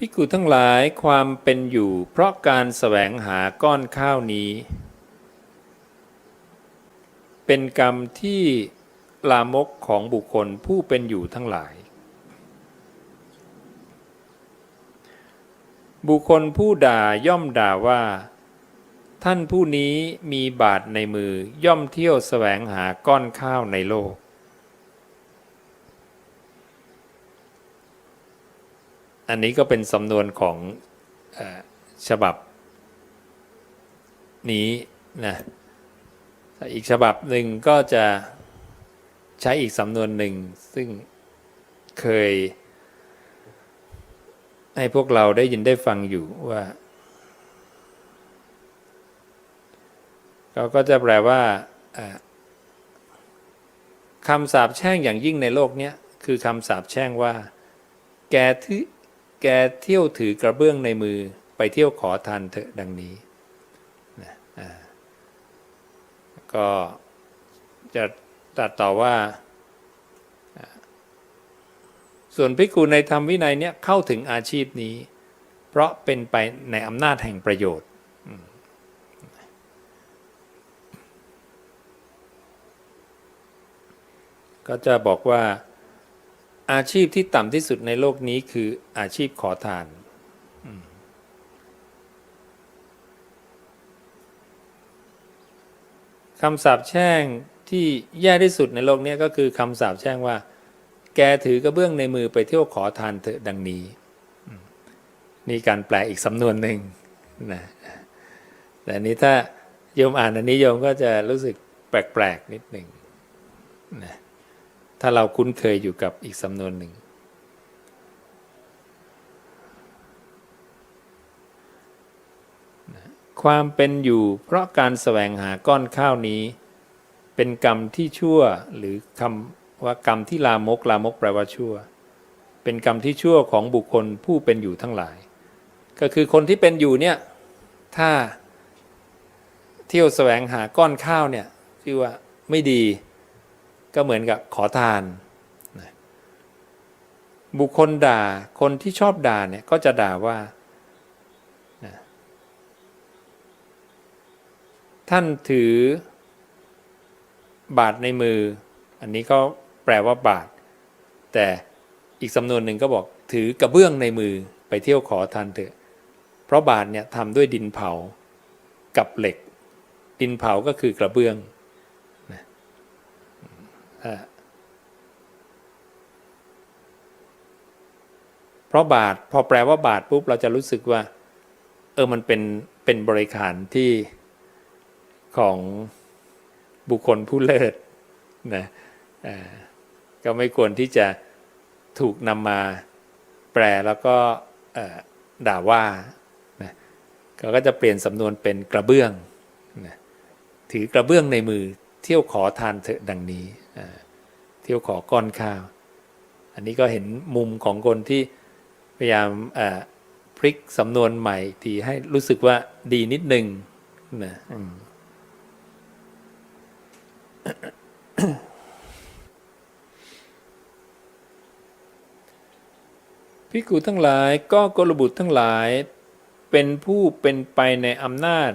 พิกุทั้งหลายความเป็นอยู่ เพราะการแสวงหาก้อนข้าวนี้ เป็นกรรมที่ลามกของบุคคลผู้เป็นอยู่ทั้งหลาย บุคคลผู้ด่าย่อมด่าว่า ท่านผู้นี้มีบาทในมือย่อมเที่ยวแสวงหาก้อนข้าวในโลก อันนี้ก็เป็นสำนวนของอฉบับนี้นะอีกฉบับหนึ่งก็จะใช้อีกสำนวนหนึ่งซึ่งเคย ให้พวกเราได้ยินได้ฟังอยู่ว่าเขาก็จะแปลว่าคำสาปแช่งอย่างยิ่งในโลกนี้คือคำสาปแช่งว่า แกที่ แกเที่ยวถือกระเบื้องในมือไปเที่ยวขอทานเถอะดังนี้นะอ่าก็จะตัดต่อว่า ส่วนภิกขุในธรรมวินัยเนี่ยเข้าถึงอาชีพนี้ เพราะเป็นไปในอำนาจแห่งประโยชน์ก็จะบอกว่า อาชีพที่ต่ำที่สุดในโลกนี้คืออาชีพขอทาน คำสาปแช่งที่แย่ที่สุดในโลกนี้ก็คือคำสาปแช่งว่า แกถือกระเบื้องในมือไปเที่ยวขอทานเถอะดังนี้ นี่การแปลอีกสำนวนหนึ่งนะแต่นนี้ถ้าโยมอ่านอันนี้โยมก็จะรู้สึกแปลกๆนิดหนึ่งนะ ถ้าเราคุ้นเคยอยู่กับอีกสำนวนหนึ่ง ความเป็นอยู่เพราะการแสวงหาก้อนข้าวนี้ เป็นกรรมที่ชั่วหรือคำว่ากรรมที่ลามกลามกแปลว่าชั่ว เป็นกรรมที่ชั่วของบุคคลผู้เป็นอยู่ทั้งหลาย ก็คือคนที่เป็นอยู่เนี่ยถ้าเที่ยวแสวงหาก้อนข้าวเนี่ยที่ว่าไม่ดี ก็เหมือนกับขอทาน บุคคลด่าคนที่ชอบด่าเนี่ยก็จะด่าว่า ท่านถือบาทในมือ อันนี้ก็แปลว่าบาท แต่อีกสำนวนหนึ่งก็บอกถือกระเบื้องในมือไปเที่ยวขอทานเถอะ เพราะบาทเนี่ยทำด้วยดินเผากับเหล็ก ดินเผาก็คือกระเบื้อง เพราะบาทพอแปลว่าบาทปุ๊บเราจะรู้สึกว่า เออมันเป็นเป็นบริขารที่ของบุคคลผู้เลิศนะก็ไม่ควรที่จะถูกนำมาแปลแล้วก็ด่าว่านะก็จะเปลี่ยนสำนวนเป็นกระเบื้องนะถือกระเบื้องในมือเที่ยวขอทานเถอะดังนี้ เที่ยวขอก้อนข้าว อันนี้ก็เห็นมุมของคนที่พยายามอ่าพลิกสำนวนใหม่อีกทีให้รู้สึกว่าดีนิดนึงนะอืมพิกุทั้งหลายก็กลบุตรทั้งหลายเป็นผู้เป็นไปในอำนาจ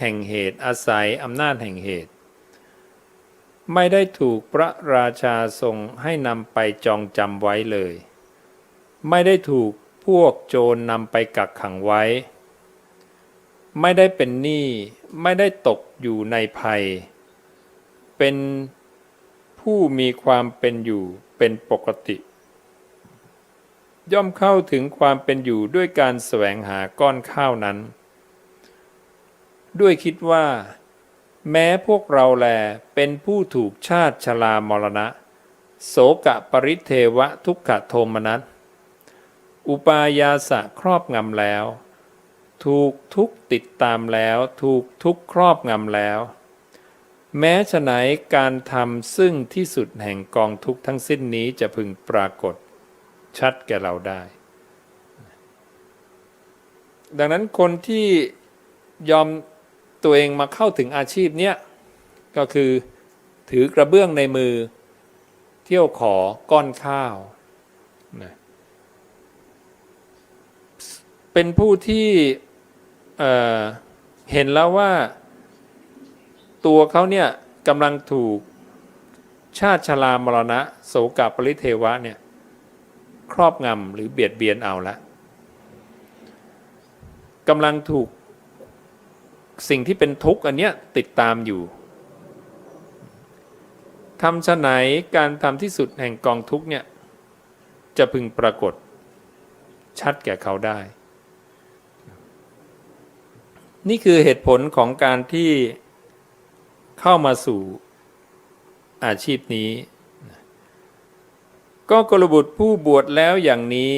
แห่งเหตุอาศัยอำนาจแห่งเหตุ ไม่ได้ถูกพระราชาทรงให้นำไปจองจำไว้เลย ไม่ได้ถูกพวกโจรนำไปกักขังไว้ ไม่ได้เป็นหนี้ไม่ได้ตกอยู่ในภัย เป็นผู้มีความเป็นอยู่เป็นปกติ ย่อมเข้าถึงความเป็นอยู่ด้วยการแสวงหาก้อนข้าวนั้น ด้วยคิดว่า แม้พวกเราแลเป็นผู้ถูกชาติชรามรณะ โสกะปริเทวะทุกขโทมนัส อุปายาสะครอบงำแล้ว ถูกทุกติดตามแล้ว ถูกทุกครอบงำแล้ว แม้ฉะไหนการทำซึ่งที่สุดแห่งกองทุกทั้งสิ้นนี้จะพึงปรากฏ ชัดแก่เราได้ ดังนั้นคนที่ยอม ตัวเองมาเข้าถึงอาชีพเนี้ยก็คือถือกระเบื้องในมือ เที่ยวขอก้อนข้าวนะเป็นผู้ที่เเห็นแล้วว่าตัวเขาเนี่ยกำลังถูกชาติชรามรณะ โสกปริเทวะเนี่ยครอบงำหรือเบียดเบียนเอาละกำลังถูก สิ่งที่เป็นทุกข์อันเนี้ยติดตามอยู่ทำชะไหนการทำที่สุดแห่งกองทุกข์เนี่ยจะพึงปรากฏชัดแก่เขาได้ นี่คือเหตุผลของการที่เข้ามาสู่อาชีพนี้ ก็กลบุตรผู้บวชแล้วอย่างนี้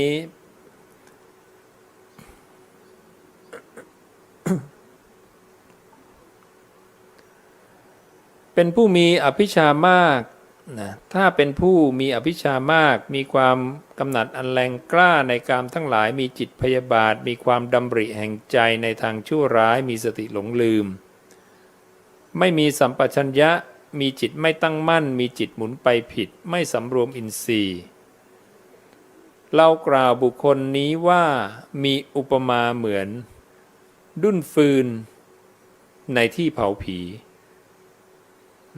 เป็นผู้มีอภิชามากนะถ้าเป็นผู้มีอภิชามาก มีความกำหนัดอันแรงกล้าในกามทั้งหลาย มีจิตพยาบาท มีความดำริแห่งใจในทางชั่วร้าย มีสติหลงลืม ไม่มีสัมปชัญญะ มีจิตไม่ตั้งมั่น มีจิตหมุนไปผิด ไม่สำรวมอินทรีย์ เรากล่าวบุคคลนี้ว่ามีอุปมาเหมือน ดุ้นฟืน ในที่เผาผี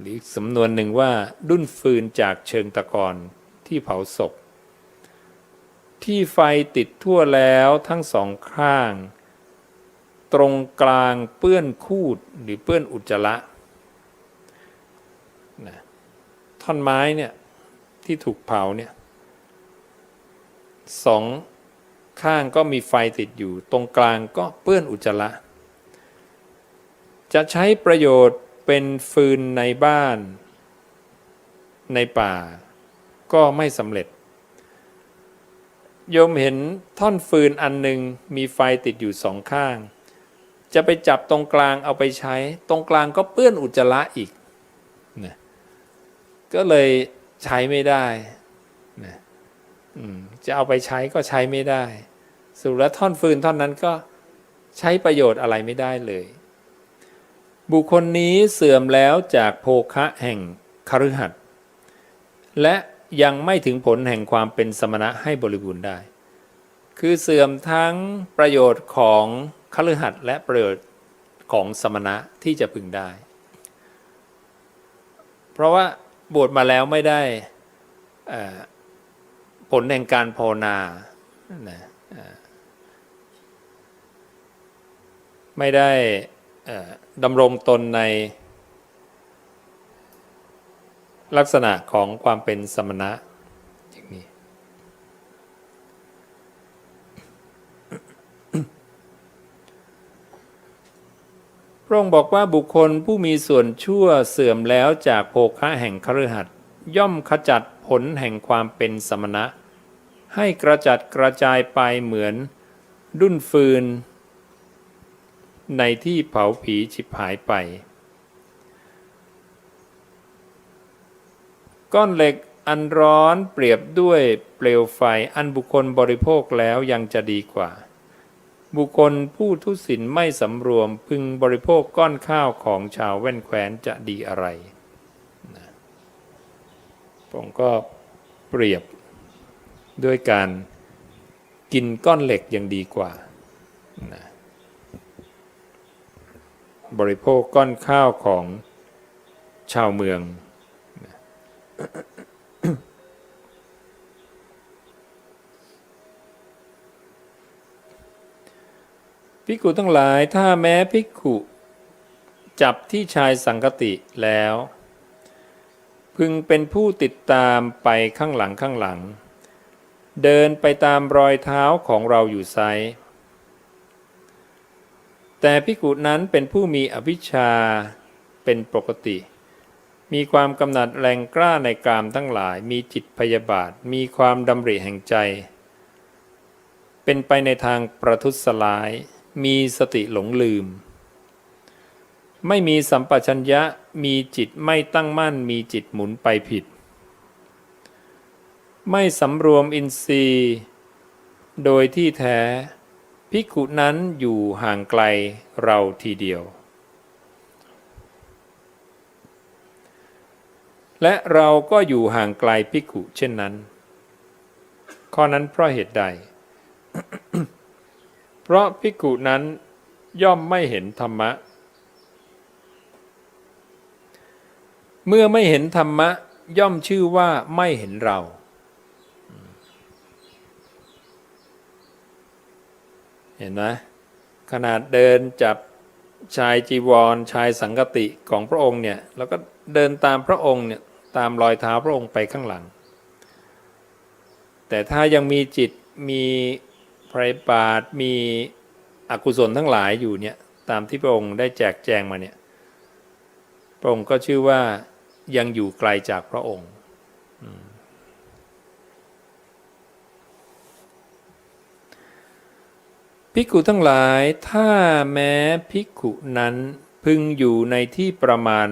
หรือสำนวนหนึ่งว่าดุ้นฟืนจากเชิงตะกอนที่เผาศพ ที่ไฟติดทั่วแล้วทั้งสองข้าง ตรงกลางเปื้อนคูดหรือเปื้อนอุจจาระนะท่อนไม้เนี่ยที่ถูกเผาเนี่ยสองข้างก็มีไฟติดอยู่ ตรงกลางก็เปื้อนอุจจาระ จะใช้ประโยชน์ เป็นฟืนในบ้าน ในป่า ก็ไม่สำเร็จ โยมเห็นท่อนฟืนอันหนึ่งมีไฟติดอยู่สองข้าง จะไปจับตรงกลางเอาไปใช้ ตรงกลางก็เปื้อนอุจจาระอีกนะก็เลยใช้ไม่ได้นะจะเอาไปใช้ก็ใช้ไม่ได้สรุปแล้วท่อนฟืนท่อนนั้นก็ใช้ประโยชน์อะไรไม่ได้เลย บุคคลนี้เสื่อมแล้วจากโภคะแห่งคฤหัสถ์และยังไม่ถึงผลแห่งความเป็นสมณะให้บริบูรณ์ได้ คือเสื่อมทั้งประโยชน์ของคฤหัสถ์และประโยชน์ของสมณะที่จะพึงได้ เพราะว่าบวชมาแล้วไม่ได้ผลแห่งการภาวนาไม่ได้ ดำรงตนในลักษณะของความเป็นสมณะอย่างนี้ พระองค์บอกว่าบุคคลผู้มีส่วนชั่วเสื่อมแล้วจากโภคะแห่งคฤหัสย่อมขจัดผลแห่งความเป็นสมณะ ให้กระจัดกระจายไปเหมือนดุนฟืน ในที่เผาผีฉิบหายไป ก้อนเหล็กอันร้อนเปรียบด้วยเปลวไฟอันบุคคลบริโภคแล้วยังจะดีกว่า บุคคลผู้ทุศิลไม่สำรวมพึงบริโภคก้อนข้าวของชาวแว่นแคว้นจะดีอะไรผมก็เปรียบด้วยการกินก้อนเหล็กยังดีกว่านะ บริโภคก้อนข้าวของชาวเมือง ภิกขุทั้งหลายถ้าแม้ภิกขุจับที่ชายสังคติแล้ว พึงเป็นผู้ติดตามไปข้างหลังข้างหลัง เดินไปตามรอยเท้าของเราอยู่ไซ แต่ภิกุนั้นเป็นผู้มีอภิชาเป็นปกติ มีความกำหนัดแรงกล้าในกามทั้งหลาย มีจิตพยาบาท มีความดำริแห่งใจ เป็นไปในทางประทุษร้าย มีสติหลงลืม ไม่มีสัมปชัญญะ มีจิตไม่ตั้งมั่น มีจิตหมุนไปผิด ไม่สำรวมอินทรีย์ โดยที่แท้ ภิกขุนั้นอยู่ห่างไกลเราทีเดียว และเราก็อยู่ห่างไกลภิกขุเช่นนั้น ข้อนั้นเพราะเหตุใด เพราะภิกขุนั้นย่อมไม่เห็นธรรมะ เมื่อไม่เห็นธรรมะย่อมชื่อว่าไม่เห็นเรา เห็นไหมขนาดเดินจับชายจีวร ชายสังกติของพระองค์เนี่ยแล้วก็เดินตามพระองค์เนี่ยตามรอยเท้าพระองค์ไปข้างหลัง แต่ถ้ายังมีจิตมีไพรปาดมีอกุศลทั้งหลายอยู่เนี่ยตามที่พระองค์ได้แจกแจงมาเนี่ยพระองค์ก็ชื่อว่ายังอยู่ไกลจากพระองค์ ภิกขุทั้งหลายถ้าแม้ภิกขุนั้นพึงอยู่ในที่ประมาณ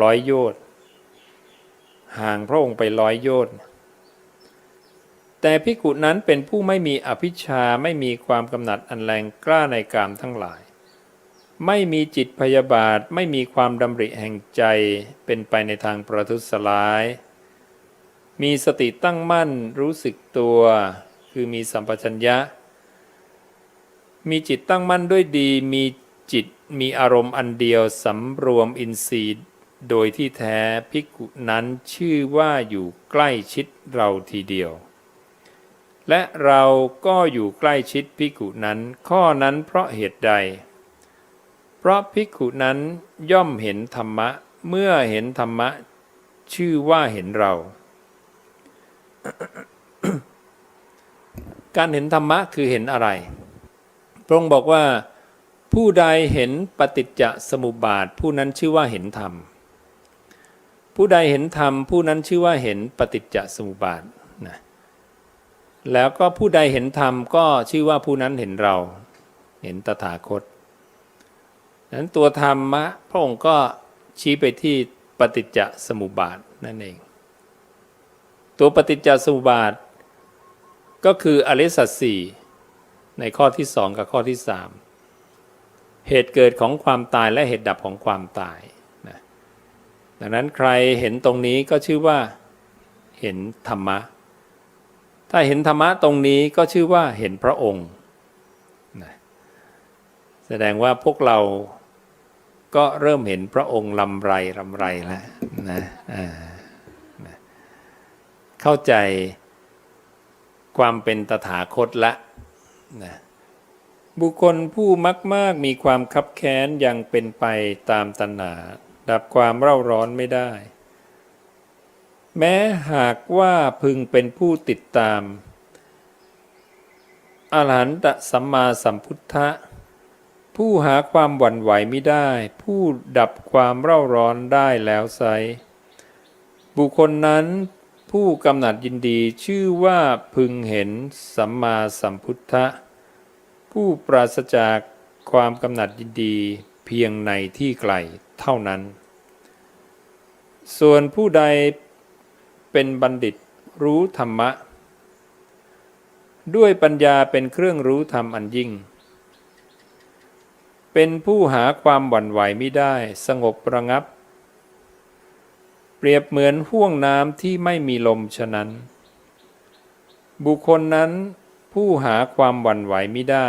ร้อยโยชน์ห่างพระองค์ไปร้อยโยชน์แต่ภิกขุนั้นเป็นผู้ไม่มีอภิชาไม่มีความกำหนัดอันแรงกล้าในกามทั้งหลาย ไม่มีจิตพยาบาทไม่มีความดำริแห่งใจเป็นไปในทางประทุษร้าย มีสติตั้งมั่นรู้สึกตัว คือมีสัมปชัญญะ มีจิตตั้งมั่นด้วยดี มีจิตมีอารมณ์อันเดียวสำรวมอินทรีย์ โดยที่แท้ภิกขุนั้นชื่อว่าอยู่ใกล้ชิดเราทีเดียว และเราก็อยู่ใกล้ชิดภิกขุนั้น ข้อนั้นเพราะเหตุใด เพราะภิกขุนั้นย่อมเห็นธรรมะ เมื่อเห็นธรรมะ ชื่อว่าเห็นเรา การเห็นธรรมะคือเห็นอะไร พระองค์บอกว่าผู้ใดเห็นปฏิจจสมุปบาท ผู้นั้นชื่อว่าเห็นธรรม ผู้ใดเห็นธรรม ผู้นั้นชื่อว่าเห็นปฏิจจสมุปบาทนะแล้วก็ผู้ใดเห็นธรรมก็ชื่อว่าผู้นั้นเห็นเรา เห็นตถาคตนั้นตัวธรรมะพระองค์ก็ชี้ไปที่ปฏิจจสมุปบาทนั่นเอง ตัวปฏิจจสมุปบาท ก็คืออริสัจสี่ ในข้อที่สองกับข้อที่สามเหตุเกิดของความตายและเหตุดับของความตายนะดังนั้นใครเห็นตรงนี้ก็ชื่อว่า เห็นธรรมะ ถ้าเห็นธรรมะตรงนี้ก็ชื่อว่าเห็นพระองค์นะแสดงว่าพวกเราก็เริ่มเห็นพระองค์ลำไรลำไรแล้วนะนะเข้าใจความเป็นตถาคตละ นะบุคคลผู้มักมากมีความคับแค้นยังเป็นไปตามตัณหาดับความเร่าร้อนไม่ได้ แม้หากว่าพึงเป็นผู้ติดตามอรหันตสัมมาสัมพุทธะ ผู้หาความหวั่นไหวไม่ได้ ผู้ดับความเร่าร้อนได้แล้วไซบุคคลนั้น ผู้กำหนัดยินดีชื่อว่าพึงเห็นสัมมาสัมพุทธะ ผู้ปราศจากความกำหนัดยินดีเพียงในที่ไกลเท่านั้น ส่วนผู้ใดเป็นบัณฑิตรู้ธรรมะ ด้วยปัญญาเป็นเครื่องรู้ธรรมอันยิ่ง เป็นผู้หาความหวั่นไหวไม่ได้สงบระงับ เปรียบเหมือนห่วงน้ำที่ไม่มีลมฉะนั้น บุคคลนั้นผู้หาความหวั่นไหวไม่ได้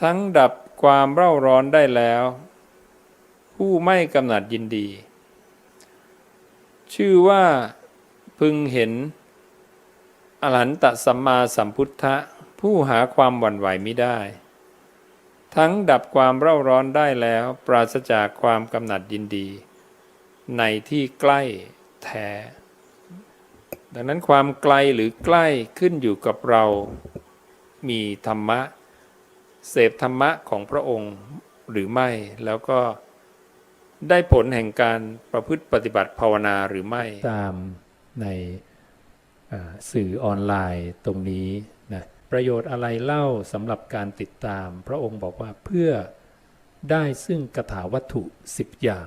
ทั้งดับความเร่าร้อนได้แล้ว ผู้ไม่กำหนัดยินดี ชื่อว่าพึงเห็น อรหันตสัมมาสัมพุทธะผู้หาความหวั่นไหวไม่ได้ ทั้งดับความเร่าร้อนได้แล้ว ปราศจากความกำหนัดยินดี ในที่ใกล้แท้ ดังนั้นความไกลหรือใกล้ขึ้นอยู่กับเรา มีธรรมะ เสพธรรมะของพระองค์หรือไม่แล้วก็ได้ผลแห่งการประพฤติปฏิบัติภาวนาหรือไม่ ตามในสื่อออนไลน์ตรงนี้นะประโยชน์อะไรเล่าสำหรับการติดตาม พระองค์บอกว่าเพื่อได้ซึ่งกถาวัตถุ 10 อย่าง